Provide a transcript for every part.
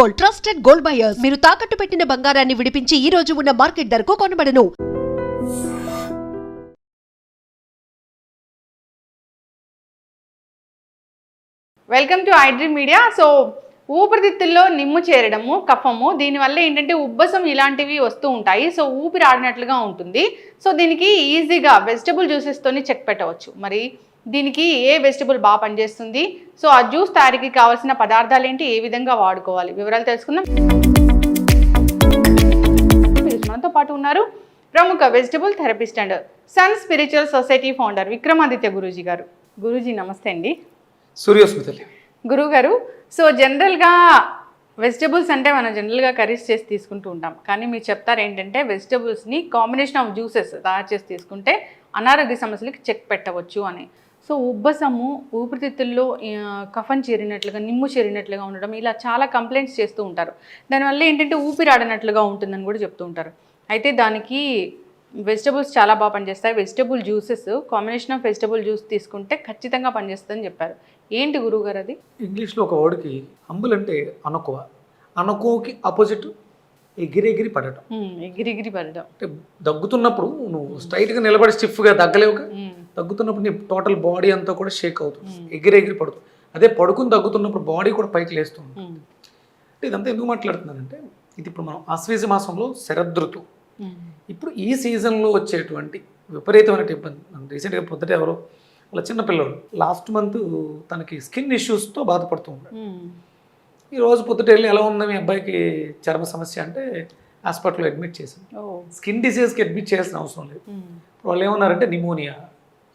Gold trusted gold buyers. మీరు తాకట్టు పెట్టిన బంగారాన్ని విడిపించి ఈ రోజు ఉన్న మార్కెట్ ధరకు కొనబడను. Welcome to iDream media so ఊపిరితిత్తుల్లో నిమ్ము చేరడము కఫము దీనివల్ల ఏంటంటే ఉబ్బసం ఇలాంటివి వస్తూ ఉంటాయి. సో ఊపిరి ఆడినట్లుగా ఉంటుంది. సో దీనికి ఈజీగా వెజిటబుల్ జ్యూసెస్తోని చెక్ పెట్టవచ్చు. మరి దీనికి ఏ వెజిటబుల్ బాగా పనిచేస్తుంది? సో ఆ జ్యూస్ తయారీకి కావాల్సిన పదార్థాలు ఏంటి ఏ విధంగా వాడుకోవాలి? వివరాలు తెలుసుకుందాం. మనతో పాటు ఉన్నారు ప్రముఖ vegetable therapist and sun spiritual society founder Vikramaditya Guruji గారు. గురూజీ నమస్తే అండి. సూర్యోస్మితలి గురువుగారు సో జనరల్గా వెజిటబుల్స్ అంటే మనం జనరల్గా కర్రీస్ చేసి తీసుకుంటూ ఉంటాం. కానీ మీరు చెప్తారు ఏంటంటే వెజిటబుల్స్ని కాంబినేషన్ ఆఫ్ జ్యూసెస్ తయారు చేసి తీసుకుంటే అనారోగ్య సమస్యలకి చెక్ పెట్టవచ్చు అని. సో ఉబ్బసము ఊపిరితిత్తుల్లో ఆ, కఫం చేరినట్లుగా నిమ్ము చేరినట్లుగా ఉండడం ఇలా చాలా కంప్లైంట్స్ చేస్తూ ఉంటారు. దానివల్ల ఏంటంటే ఊపిరి ఆడనట్లుగా ఉంటుందని కూడా చెప్తూ ఉంటారు. అయితే దానికి వెజిటబుల్స్ చాలా బాగా పనిచేస్తాయి. Vegetable juices combination of vegetable juice తీసుకుంటే ఖచ్చితంగా పనిచేస్తుందని చెప్పారు. ఏంటి గురువుగారు అది? ఇంగ్లీష్లో ఒక వర్డ్కి అంబుల్ అంటే అనకువ అనకువకి ఆపోజిట్ ఎగిరెగిరి పడటం. ఎగిరిగిరి పడడం అంటే దగ్గుతున్నప్పుడు నువ్వు స్ట్రైట్గా నిలబడి స్టిఫ్గా దగ్గలేవుగా ఉమ్, దగ్గుతున్నప్పుడు నీ టోటల్ బాడీ అంతా కూడా షేక్ అవుతుంది. ఎగిరెగిరి పడుతుంది. అదే పడుకుని దగ్గుతున్నప్పుడు బాడీ కూడా పైకి లేస్తుంది. ఉమ్, అంటే ఇదంతా ఎందుకు మాట్లాడుతున్నానంటే ఇది ఇప్పుడు మనం ఆశ్వేజ మాసంలో శరదృతు ఉమ్, ఇప్పుడు ఈ సీజన్లో వచ్చేటువంటి విపరీతమైన ఇబ్బంది మనం రీసెంట్గా పొద్దుట ఎవరో వాళ్ళ చిన్న పిల్లడు లాస్ట్ మంత్ తనకి స్కిన్ ఇష్యూస్తో బాధపడుతూ ఉన్నాడు. ఉమ్, ఈ రోజు పొద్దుట వెళ్ళి ఎలా ఉంది మీ అబ్బాయికి చర్మ సమస్య అంటే హాస్పిటల్లో అడ్మిట్ చేశాను. స్కిన్ డిసీజ్కి అడ్మిట్ చేయాల్సిన అవసరం లేదు. వాళ్ళు ఏమన్నారంటే నిమోనియా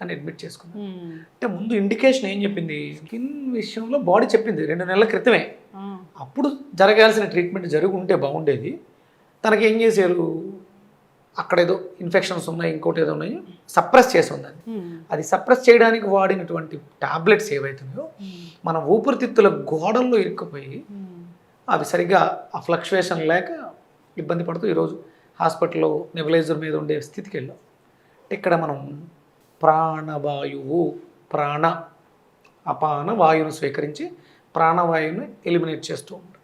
అని అడ్మిట్ చేసుకున్నారు ఉమ్, అంటే ముందు ఇండికేషన్ ఏం చెప్పింది? స్కిన్ విషయంలో బాడీ చెప్పింది రెండు నెలల క్రితమే. అప్పుడు జరగాల్సిన ట్రీట్మెంట్ జరిగి ఉంటే బాగుండేది. తనకి ఏం చేశారు? అక్కడ ఏదో ఇన్ఫెక్షన్స్ ఉన్నాయి ఇంకోటి ఏదో ఉన్నాయి సప్రెస్ చేసి ఉందని అది సప్రెస్ చేయడానికి వాడినటువంటి టాబ్లెట్స్ ఏవైతున్నాయో మన ఊపిరితిత్తుల గోడల్లో ఇరుక్కుపోయి అవి సరిగ్గా ఆ ఫ్లక్చువేషన్ లేక ఇబ్బంది పడుతూ ఈరోజు హాస్పిటల్లో నెబులైజర్ మీద ఉండే స్థితికి వెళ్ళాం. ఇక్కడ మనం ప్రాణవాయువు ప్రాణ అపాన వాయువును స్వీకరించి ప్రాణవాయువుని ఎలిమినేట్ చేస్తూ ఉంటాం.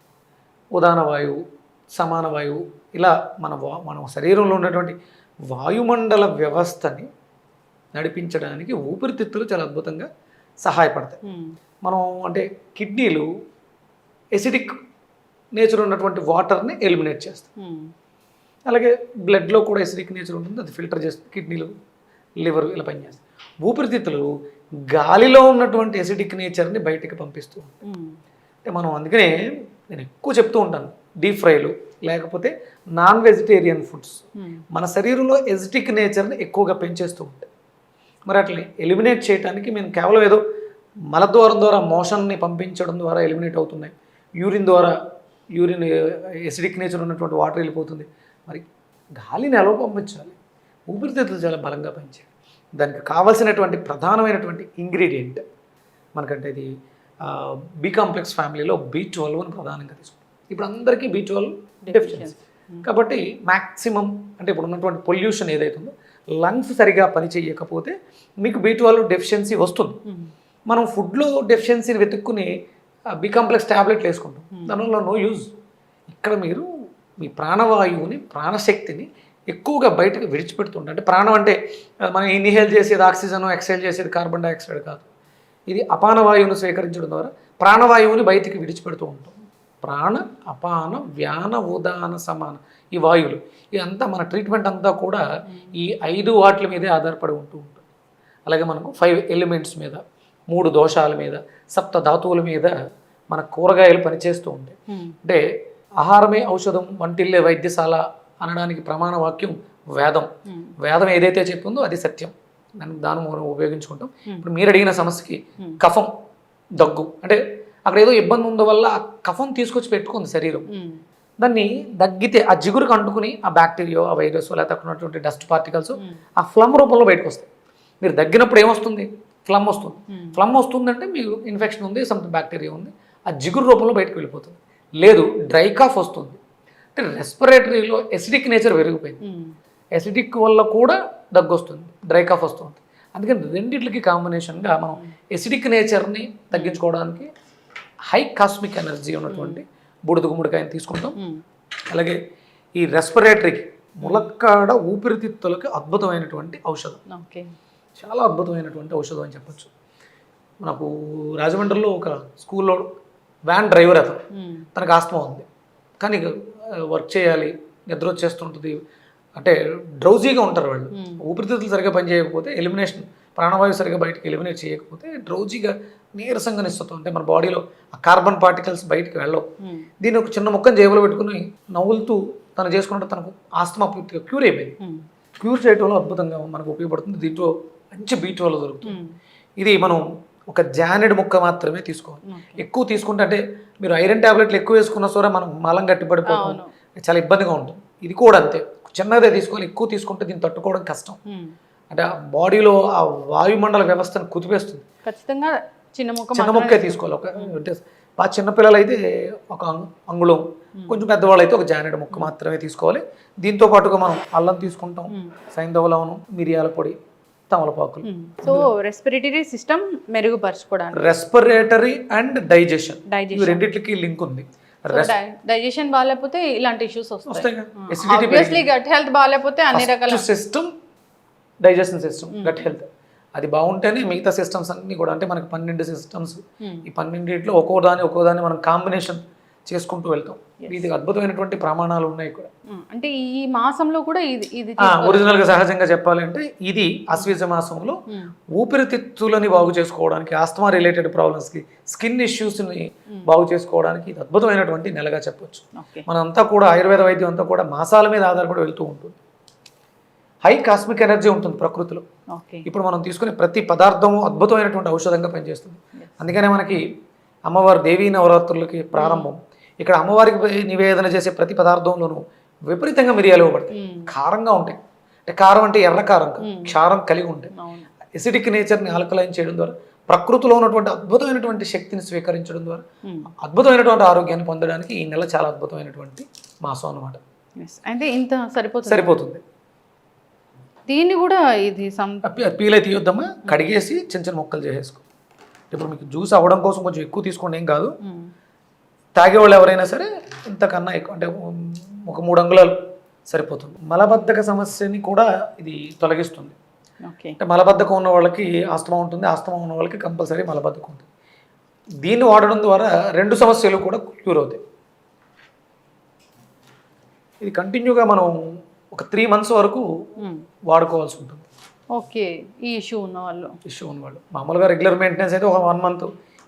ఉదాన వాయువు సమాన వాయువు ఇలా మన వా మన శరీరంలో ఉన్నటువంటి వాయుమండల వ్యవస్థని నడిపించడానికి ఊపిరితిత్తులు చాలా అద్భుతంగా సహాయపడతాయి. మనం అంటే కిడ్నీలు ఎసిడిక్ నేచర్ ఉన్నటువంటి వాటర్ని ఎలిమినేట్ చేస్తాయి. అలాగే బ్లడ్లో కూడా ఎసిడిక్ నేచర్ ఉంటుంది అది ఫిల్టర్ చేస్తుంది కిడ్నీలు. లివర్ ఇలా పనిచేస్తాయి. ఊపిరితిత్తులు గాలిలో ఉన్నటువంటి ఎసిడిక్ నేచర్ని బయటికి పంపిస్తూ ఉంటాయి. అంటే మనం అందుకనే నేను ఎక్కువ చెప్తూ ఉంటాను డీప్ ఫ్రైలు లేకపోతే నాన్ వెజిటేరియన్ ఫుడ్స్ మన శరీరంలో ఎసిడిక్ నేచర్ని ఎక్కువగా పెంచేస్తూ ఉంటాయి. మరి అట్లా ఎలిమినేట్ చేయడానికి మేము కేవలం ఏదో మలద్వారం ద్వారా మోషన్ని పంపించడం ద్వారా ఎలిమినేట్ అవుతున్నాయి. యూరిన్ ద్వారా యూరిన్ ఎసిడిక్ నేచర్ ఉన్నటువంటి వాటర్ వెళ్ళిపోతుంది. మరి గాలిని ఎలా పంపించాలి? ఊపిరితిత్తులు చాలా బలంగా పనిచేయాలి దానికి కావాల్సినటువంటి ప్రధానమైనటువంటి ఇంగ్రీడియంట్ మనకంటే ఇది బి కాంప్లెక్స్ ఫ్యామిలీలో బీ ట్వెల్వ్ అని ప్రధానంగా తీసుకుంటాం. ఇప్పుడు అందరికీ బీ ట్వెల్వ్ డెఫిషియన్సీ కాబట్టి మ్యాక్సిమం అంటే ఇప్పుడు ఉన్నటువంటి పొల్యూషన్ ఏదైతుందో లంగ్స్ సరిగా పని చేయకపోతే మీకు బీ ట్వెల్వ్ డెఫిషియన్సీ వస్తుంది. ఉమ్, మనం ఫుడ్లో డెఫిషియన్సీని వెతుక్కుని బి కాంప్లెక్స్ ట్యాబ్లెట్లు వేసుకుంటాం. దానివల్ల నో యూజ్. ఇక్కడ మీరు మీ ప్రాణవాయువుని ప్రాణశక్తిని ఎక్కువగా బయటకు విడిచిపెడుతుంటారు అంటే ప్రాణం అంటే మనం ఇన్హేల్ చేసేది ఆక్సిజన్ ఎక్సైల్ చేసేది కార్బన్ డైఆక్సైడ్ కాదు. ఇది అపాన వాయువును స్వీకరించడం ద్వారా ప్రాణవాయువుని బయటికి విడిచిపెడుతూ ఉంటాం. ప్రాణ అపాన వ్యాన ఉదాన సమాన ఈ వాయువులు. ఇదంతా మన ట్రీట్మెంట్ అంతా కూడా ఈ ఐదు వాటిల మీదే ఆధారపడి ఉంటూ ఉంటుంది. అలాగే మనకు ఫైవ్ ఎలిమెంట్స్ మీద మూడు దోషాల మీద సప్త ధాతువుల మీద మన కూరగాయలు పనిచేస్తూ ఉంటాయి అంటే ఆహారమే ఔషధం వంటిల్లే వైద్యశాల అనడానికి ప్రమాణ వాక్యం వేదం. వేదం ఏదైతే చెప్పిందో అది సత్యం. దాన్ని దాన్ని మనం ఉపయోగించుకుంటాం. ఇప్పుడు మీరు అడిగిన సమస్యకి. కఫం దగ్గు. అంటే అక్కడ ఏదో ఇబ్బంది ఉందో వల్ల ఆ కఫం తీసుకొచ్చి పెట్టుకుంది శరీరం. దాన్ని దగ్గితే ఆ జిగురుకు అంటుకుని ఆ బ్యాక్టీరియా ఆ వైరస్ లేకపోతే అక్కడ ఉన్నటువంటి డస్ట్ పార్టికల్స్. ఆ ఫ్లమ్ రూపంలో బయటకు వస్తాయి మీరు దగ్గినప్పుడు ఏమొస్తుంది? ఫ్లమ్ వస్తుంది. ఫ్లమ్ వస్తుందంటే మీకు ఇన్ఫెక్షన్ ఉంది సంథింగ్ బ్యాక్టీరియా ఉంది. ఆ జిగురు రూపంలో బయటకు వెళ్ళిపోతుంది. లేదు డ్రై కాఫ్ వస్తుంది. అంటే రెస్పిరేటరీలో ఎసిడిక్ నేచర్ పెరిగిపోయింది. ఎసిడిక్ వల్ల కూడా దగ్గు వస్తుంది డ్రై కాఫ్ వస్తుంది. అందుకని రెండిట్లకి కాంబినేషన్గా మనం ఎసిడిక్ నేచర్ని తగ్గించుకోవడానికి హై కాస్మిక్ ఎనర్జీ ఉన్నటువంటి బూడిద గుమ్మడికాయని తీసుకుంటాం. అలాగే ఈ రెస్పిరేటరీకి ములక్కాడ ఊపిరితిత్తులకి అద్భుతమైనటువంటి ఔషధం. ఓకే. చాలా అద్భుతమైనటువంటి ఔషధం అని చెప్పొచ్చు. మనకు రాజమండ్రిలో ఒక స్కూల్లో వ్యాన్ డ్రైవర్ అతను. తనకు ఆస్తమా ఉంది. కానీ వర్క్ చేయాలి నిద్ర వచ్చేస్తుంటుంది అంటే డ్రౌజీగా ఉంటారు వాళ్ళు. ఊపిరితిత్తులు సరిగ్గా పనిచేయకపోతే ఎలిమినేషన్ ప్రాణవాయువు సరిగ్గా బయటకు ఎలిమినేట్ చేయకపోతే డ్రౌజీగా నీరసంగా నిస్తుంది అంటే మన బాడీలో ఆ కార్బన్ పార్టికల్స్ బయటికి వెళ్ళవు. దీన్ని ఒక చిన్న ముక్కని జేబులో పెట్టుకుని నవ్వులుతూ తను చేసుకుంటే తనకు ఆస్తమా పూర్తిగా క్యూర్ అయిపోయింది. క్యూర్ చేయడంలో అద్భుతంగా మనకు ఉపయోగపడుతుంది దీంట్లో మంచి బీట్ వల్ల దొరుకుతుంది. ఇది మనం ఒక జానెడ్ ముక్క మాత్రమే తీసుకోవాలి. ఎక్కువ తీసుకుంటే అంటే మీరు ఐరన్ టాబ్లెట్లు ఎక్కువ వేసుకున్న సోరా మనం మలం గట్టి పడిపోతాం. అవును. చాలా ఇబ్బందిగా ఉంటుంది. ఇది కూడా అంతే. చిన్నదే తీసుకోవాలి ఎక్కువ తీసుకుంటే దీన్ని తట్టుకోవడం కష్టం. అంటే ఆ బాడీలో ఆ వాయుమండల వ్యవస్థను కుదిపేస్తుంది. ఖచ్చితంగా చిన్న ముక్క చిన్న ముక్కే తీసుకోవాలి. ఒక అంటే బాగా చిన్నపిల్లలు అయితే ఒక అంగు- అంగుళం కొంచెం పెద్దవాళ్ళు అయితే ఒక జానెడ్ ముక్క మాత్రమే తీసుకోవాలి. దీంతో పాటుగా మనం అల్లం తీసుకుంటాం. సైంధవ లవణం మిరియాల పొడి తమలపాకులు. సో రెస్పిరేటరీ సిస్టమ్ మెరుగుపరచుకోవడానికి. రెస్పిరేటరీ అండ్ డైజెషన్ డైజెషన్ ఇవి రెండిట్లకి లింక్ ఉంది. డైజెషన్ బాగాలేకపోతే ఇలాంటి ఇష్యూస్ వస్తాయి. గట్ హెల్త్ బాగాలేకపోతే అన్ని రకాల system digestion system gut health అది బాగుంటేనే మిగతా సిస్టమ్స్ అన్ని కూడా అంటే మనకి పన్నెండు సిస్టమ్స్. ఈ పన్నెండిట్లో ఒక్కో దాని ఒక్కో దాన్ని మనం కాంబినేషన్ చేసుకుంటూ వెళ్తాం. ఇది అద్భుతమైనటువంటి ప్రమాణాలు ఉన్నాయి ఇక్కడ. అంటే ఈ మాసంలో కూడా ఇది ఇది ఒరిజినల్గా సహజంగా చెప్పాలంటే ఇది అశ్వీజ మాసంలో మ్మ్. ఊపిరితిత్తులని బాగు చేసుకోవడానికి ఆస్తమా రిలేటెడ్ ప్రాబ్లమ్స్కి స్కిన్ ఇష్యూస్ని బాగు చేసుకోవడానికి ఇది అద్భుతమైనటువంటి నెలగా చెప్పొచ్చు. మనంతా కూడా ఆయుర్వేద వైద్యం అంతా కూడా మాసాల మీద ఆధారపడి వెళ్తూ ఉంటుంది. హై కాస్మిక్ ఎనర్జీ ఉంటుంది ప్రకృతిలో. ఇప్పుడు మనం తీసుకునే ప్రతి పదార్థము అద్భుతమైనటువంటి ఔషధంగా పనిచేస్తుంది. అందుకనే మనకి అమ్మవారి దేవీ నవరాత్రులకి ప్రారంభం. ఇక్కడ అమ్మవారికి నివేదన చేసే ప్రతి పదార్థంలోనూ విపరీతంగా మిరియాలు ఇవ్వబడతాయి. కారంగా ఉంటాయి. అంటే కారం అంటే ఎర్ర కారం. క్షారం కలిగి ఉంటాయి. ఎసిడిక్ నేచర్ని ఆల్కలైన్ చేయడం ద్వారా ప్రకృతిలో ఉన్నటువంటి అద్భుతమైనటువంటి శక్తిని స్వీకరించడం ద్వారా. అద్భుతమైనటువంటి ఆరోగ్యాన్ని పొందడానికి ఈ నెల చాలా అద్భుతమైనటువంటి మాసం. అంటే ఇంత సరిపోతుంది. సరిపోతుంది. దీన్ని కూడా ఇది పీల్ అయితే తీయొద్దామా కడిగేసి చిన్న చిన్న ముక్కలు చేసేసుకో. ఇప్పుడు మీకు జ్యూస్ అవ్వడం కోసం కొంచెం ఎక్కువ తీసుకోండి ఏం కాదు. తాగేవాళ్ళు ఎవరైనా సరే ఇంతకన్నా ఎక్కువ అంటే ఒక మూడు అంగుళాలు సరిపోతుంది. మలబద్ధక సమస్యని కూడా ఇది తొలగిస్తుంది. ఓకే. అంటే మలబద్ధకం ఉన్న వాళ్ళకి ఆస్తమా ఉంటుంది ఆస్తమా ఉన్న వాళ్ళకి కంపల్సరీ మలబద్ధకం ఉంటుంది దీన్ని వాడడం ద్వారా రెండు సమస్యలు కూడా క్యూర్ అవుతాయి. ఇది కంటిన్యూగా మనం ఒక త్రీ మంత్స్ వరకు. వాడుకోవాల్సి ఉంటుంది. ఓకే. ఈ ఇష్యూ ఉన్న వాళ్ళు. ఇష్యూ ఉన్నవాళ్ళు మామూలుగా రెగ్యులర్ మెయింటెనెన్స్ అయితే ఒక వన్ మంత్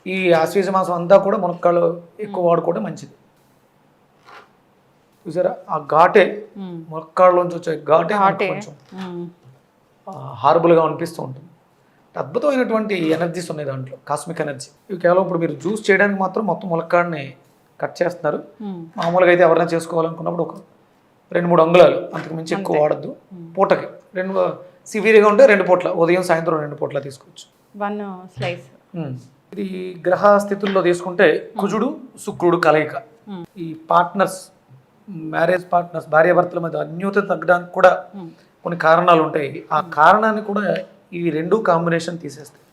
ఈ ఆశ్వీజ మాసం అంతా కూడా మునక్కాళ్ళు ఎక్కువ వాడుకోవడం మంచిది. చూసారా? ఆ ఘాటే మ్మ్. మునక్కాళ్ళలోంచి వచ్చే ఘాటే. కొంచెం. హార్బుల్గా అనిపిస్తూ ఉంటుంది. అద్భుతమైనటువంటి ఎనర్జీస్ ఉన్నాయి దాంట్లో కాస్మిక్ ఎనర్జీ. ఇవి కేవలం ఇప్పుడు మీరు జ్యూస్ చేయడానికి మాత్రం మొత్తం ములక్కాడిని కట్ చేస్తున్నారు. మ్మ్. మామూలుగా అయితే ఎవరైనా చేసుకోవాలనుకున్నప్పుడు ఒక రెండు మూడు అంగుళాలు అంతకు మించి ఎక్కువ వాడద్దు. పూటకి రెండు సివియర్గా ఉంటే రెండు పూట్ల ఉదయం సాయంత్రం రెండు పూట్ల తీసుకోవచ్చు. One slice. ఇది గ్రహ స్థితుల్లో తీసుకుంటే కుజుడు శుక్రుడు కలయిక. ఈ పార్ట్నర్స్ మ్యారేజ్ పార్ట్నర్స్ భార్యాభర్తల మధ్య అన్యోన్యత తగ్గడానికి కూడా. కొన్ని కారణాలు ఉంటాయి. ఆ కారణాన్ని కూడా ఈ రెండు కాంబినేషన్ తీసేస్తాయి.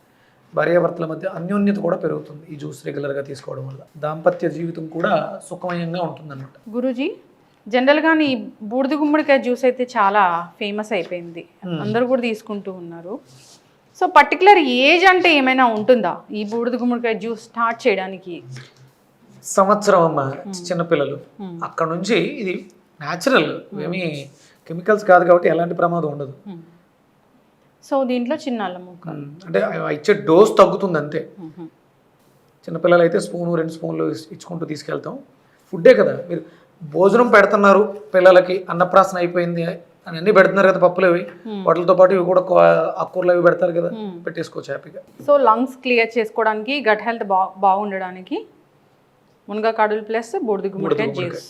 భార్యాభర్తల మధ్య అన్యోన్యత కూడా పెరుగుతుంది ఈ జ్యూస్ రెగ్యులర్గా తీసుకోవడం వల్ల. దాంపత్య జీవితం కూడా సుఖమయంగా ఉంటుంది అనమాట గురూజీ జనరల్గానే ఈ బూడిద గుమ్మడికాయ జ్యూస్ అయితే చాలా ఫేమస్ అయిపోయింది. అందరూ కూడా తీసుకుంటూ ఉన్నారు. సో పర్టికులర్ ఏజ్ అంటే ఏమైనా ఉంటుందా? ఈ బూడిద గుమ్మడికాయ జ్యూస్ స్టార్ట్ చేయడానికి? సంవత్సరం అమ్మ చిన్నపిల్లలు అక్కడ నుంచి ఇది న్యాచురల్ ఏమీ కెమికల్స్ కాదు కాబట్టి ఎలాంటి ప్రమాదం ఉండదు. మ్మ్. సో దీంట్లో చిన్న అల్లం అంటే ఇచ్చే డోస్ తగ్గుతుంది అంతే. చిన్నపిల్లలు అయితే స్పూను రెండు స్పూన్లు ఇచ్చుకుంటూ తీసుకెళ్తాం. ఫుడ్డే కదా. మీరు భోజనం పెడుతున్నారు పిల్లలకి అన్నప్రాసన అయిపోయింది అని అన్ని పెడుతున్నారు కదా పప్పులు అవి. వాటితో పాటు ఇవి కూడా ఆకుకూరలు అవి పెడతారు కదా పెట్టేసుకోవచ్చు హ్యాపీగా. సో లంగ్స్ క్లియర్ చేసుకోవడానికి గట్ హెల్త్ బా బాగుండడానికి మునగకాడులు ప్లస్ బూడిద గుమ్మడికాయ జ్యూస్.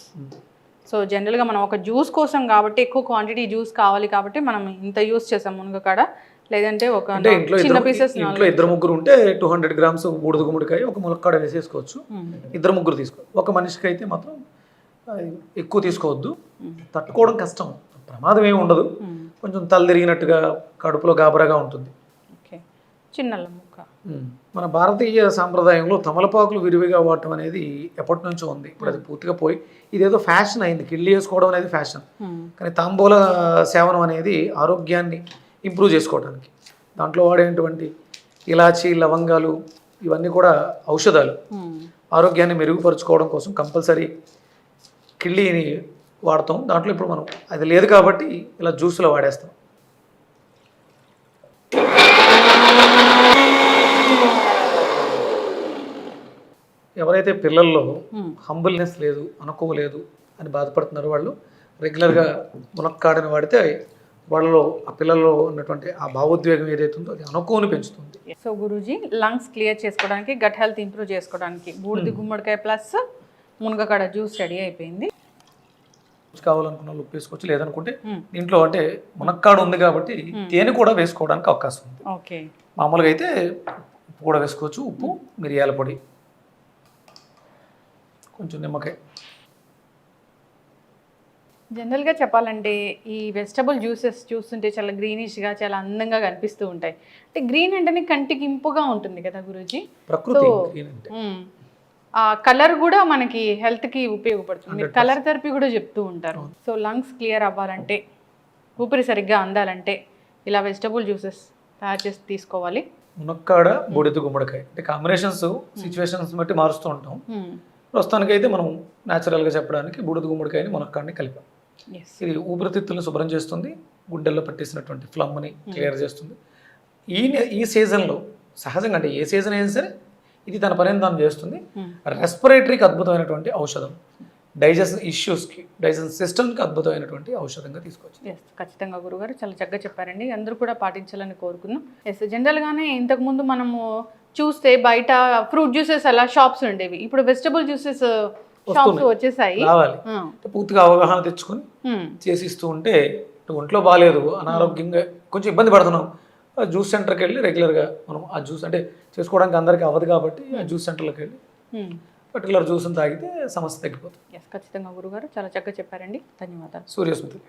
సో జనరల్గా మనం ఒక జ్యూస్ కోసం కాబట్టి ఎక్కువ క్వాంటిటీ జ్యూస్ కావాలి కాబట్టి మనం ఇంత యూస్ చేసాం మునగకాడ. లేదంటే ఒక చిన్న పీసెస్ ఇంట్లో ఇద్దరు ముగ్గురు ఉంటే టూ హండ్రెడ్ గ్రామ్స్ బూడిద గుమ్మడికాయ ఒక ములక్కాడ వేసేసుకోవచ్చు. ఇద్దరు ముగ్గురు తీసుకో ఒక మనిషికి అయితే మాత్రం ఎక్కువ తీసుకోవద్దు. తట్టుకోవడం కష్టం. ప్రమాదం ఏమి ఉండదు. కొంచెం తల తిరిగినట్టుగా కడుపులో గాబరాగా ఉంటుంది. చిన్న ముక్క. మన భారతీయ సాంప్రదాయంలో తమలపాకులు విరివిగా వాడటం అనేది ఎప్పటి నుంచో ఉంది. ఇప్పుడు అది పూర్తిగా పోయి ఇదేదో ఫ్యాషన్ అయింది. కిళ్ళి వేసుకోవడం అనేది ఫ్యాషన్. కానీ తాంబూల సేవనం అనేది ఆరోగ్యాన్ని ఇంప్రూవ్ చేసుకోవడానికి దాంట్లో వాడేటువంటి ఇలాచీ లవంగాలు ఇవన్నీ కూడా ఔషధాలు. ఆరోగ్యాన్ని మెరుగుపరుచుకోవడం కోసం కంపల్సరీ కిళ్ళిని వాడతాం. దాంట్లో ఇప్పుడు మనం అది లేదు కాబట్టి ఇలా జ్యూస్లో వాడేస్తాం. ఎవరైతే పిల్లల్లో హంబుల్నెస్ లేదు అనుకోలేదు అని బాధపడుతున్నారో వాళ్ళు రెగ్యులర్గా మునక్కాడని వాడితే వాళ్ళలో ఆ పిల్లల్లో ఉన్నటువంటి ఆ భావోద్వేగం ఏదైతే ఉందో అది అనుకోని పెంచుతుంది. సో గురూజీ లంగ్స్ క్లియర్ చేసుకోవడానికి గట్ హెల్త్ ఇంప్రూవ్ చేసుకోవడానికి బూడిది గుమ్మడికాయ ప్లస్ మునగకాడ జ్యూస్ రెడీ అయిపోయింది. కావాలనుకున్న వాళ్ళు ఉప్పు వేసుకోవచ్చు లేదనుకుంటే. దీంట్లో అంటే మునక్కాడు ఉంది కాబట్టి తేనె కూడా వేసుకోవడానికి అవకాశం ఉంది. ఓకే. మామూలుగా అయితే ఉప్పు కూడా వేసుకోవచ్చు ఉప్పు మిరియాల పొడి కొంచెం నిమ్మకాయ. జనరల్గా చెప్పాలంటే ఈ వెజిటబుల్ జ్యూసెస్ చూస్తుంటే చాలా గ్రీనిష్గా చాలా అందంగా కనిపిస్తూ ఉంటాయి. అంటే గ్రీన్ అంటేనే కంటికి ఇంపుగా ఉంటుంది కదా గురూజీ? ప్రకృతి ఆ కలర్ కూడా మనకి హెల్త్కి ఉపయోగపడుతుంది. కలర్ థెరపీ కూడా చెప్తూ ఉంటారు. సో లంగ్స్ క్లియర్ అవ్వాలంటే ఊపిరి సరిగ్గా అందాలంటే ఇలా వెజిటబుల్ జ్యూసెస్ తయారు చేసి తీసుకోవాలి. మునక్కాడ బూడిద గుమ్మడికాయ. అంటే కాంబినేషన్స్ సిచ్యువేషన్స్ బట్టి మారుస్తూ ఉంటాం. ప్రస్తుతానికి అయితే మనం న్యాచురల్గా చెప్పడానికి బూడిద గుమ్మడికాయని మునక్కాడిని కలిపాం. ఇది ఊపిరితిత్తులను శుభ్రం చేస్తుంది గుండెల్లో పట్టేసినటువంటి ఫ్లమ్ని క్లియర్ చేస్తుంది. ఈ ఈ సీజన్లో సహజంగా అంటే ఏ సీజన్ అయినా సరే ఇది తన పనిని తాను చేస్తుంది. రెస్పిరేటరీకి అద్భుతమైనటువంటి ఔషధం. డైజెషన్ ఇష్యూస్కి డైజెషన్ సిస్టమ్కి అద్భుతమైనటువంటి ఔషధంగా తీసుకోవచ్చు ఎస్ ఖచ్చితంగా గురుగారు చాలా చక్కగా చెప్పారండి. అందరూ కూడా పాటించాలని కోరుకున్నాం ఎస్ జనరల్గానే ఇంతకుముందు మనము చూస్తే బయట ఫ్రూట్ జ్యూసెస్ అలా షాప్స్ ఉండేవి. ఇప్పుడు వెజిటబుల్ జ్యూసెస్ షాప్స్ వచ్చేసాయి. రావాలి. అంటే పూర్తిగా అవగాహన తెచ్చుకొని మ్మ్. చేసిస్తూ ఉంటే ఒంట్లో బాగాలేదు అనారోగ్యంగా కొంచెం ఇబ్బంది పడుతున్నాం జ్యూస్ సెంటర్కి వెళ్ళి రెగ్యులర్గా మనం ఆ జ్యూస్ అంటే చేసుకోవడానికి అందరికీ అవ్వదు కాబట్టి ఆ జ్యూస్ సెంటర్లోకి వెళ్ళి. పర్టికులర్ జ్యూస్ని తాగితే సమస్య తగ్గిపోతుంది. ఎస్ ఖచ్చితంగా గురుగారు చాలా చక్కగా చెప్పారండి. ధన్యవాదాలు. సూర్యస్మృతి.